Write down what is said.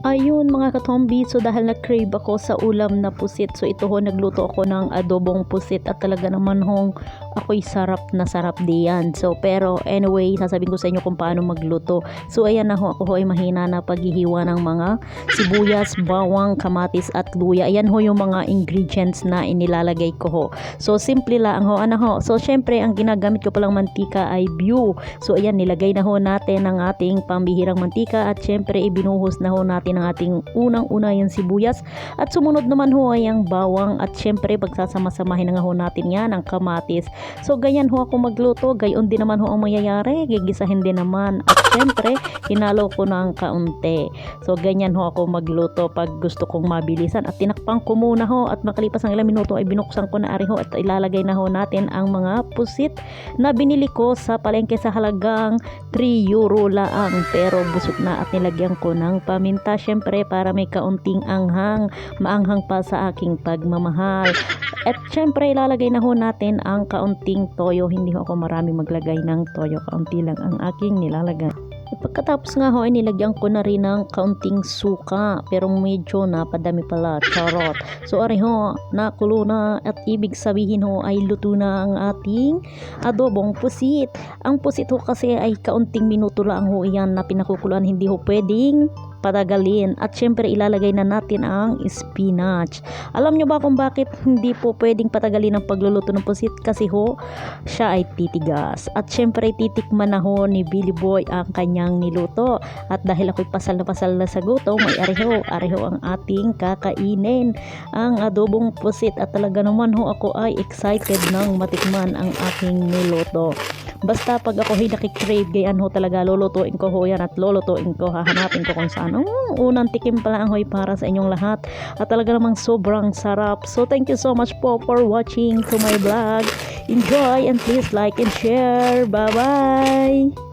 Ayun mga katombi, so dahil na-crave ako sa ulam na pusit, so ito ho, nagluto ako ng adobong pusit at talaga naman hong ako'y sarap na sarap diyan. So pero anyway, sasabihin ko sa inyo kung paano magluto. So ayan na ho, ako ho ay mahina na paghihiwa ng mga sibuyas, bawang, kamatis at luya. Ayan ho yung mga ingredients na inilalagay ko ho. So simple lang ho, ano ho. So syempre, ang ginagamit ko palang mantika ay view. So ayan, nilagay na ho natin ang ating pambihirang mantika at syempre ibinuhos na ho natin ang ating unang-una yung sibuyas at sumunod naman ho ay ang bawang at syempre pagsasama-samahin na ho natin yan ang kamatis. So ganyan ho ako magluto, gayon din naman ho ang mangyayari, gigisahin din naman. At syempre hinalo ko ng kaunti. So ganyan ho ako magluto pag gusto kong mabilisan. At tinakpan ko muna ho. At makalipas ng ilang minuto ay binuksan ko na ari ho. At ilalagay na ho natin ang mga pusit na binili ko sa palengke sa halagang 3 euro laang pero busog na at nilagyan ko ng paminta syempre para may kaunting anghang. Maanghang pa sa aking pagmamahal. At syempre ilalagay na ho natin ang kaunting toyo hindi ho ako marami maglagay ng toyo. Kaunti lang ang aking nilalagay. At pagkatapos nga ho ay nilagyan ko na rin ng kaunting suka pero medyo napadami pala. Charot. So ari ho nakulo na. At ibig sabihin ho ay luto na ang ating adobong pusit. Ang pusit ho kasi ay kaunting minuto lang ho yan na pinakukuluan. Hindi ho pwedeng patagalin at syempre ilalagay na natin ang spinach. Alam nyo ba kung bakit hindi po pwedeng patagalin ang pagluluto ng pusit? Kasi ho siya ay titigas. At syempre titikman na ho ni Billy Boy ang kanyang niluto. At dahil ako'y pasal na pasal na sa gutom ay areho areho ang ating kakainin. Ang adobong pusit. At talaga naman ho ako ay excited nang matikman ang aking niluto basta pag ako ay nakikrave gayan ho talaga lulutuin ko ho yan at lulutuin ko hahanapin ko kung saan. Oh, unang tikim pala ang hoy para sa inyong lahat. At talaga namang sobrang sarap. So thank you so much po for watching to my vlog. Enjoy and please like and share. Bye bye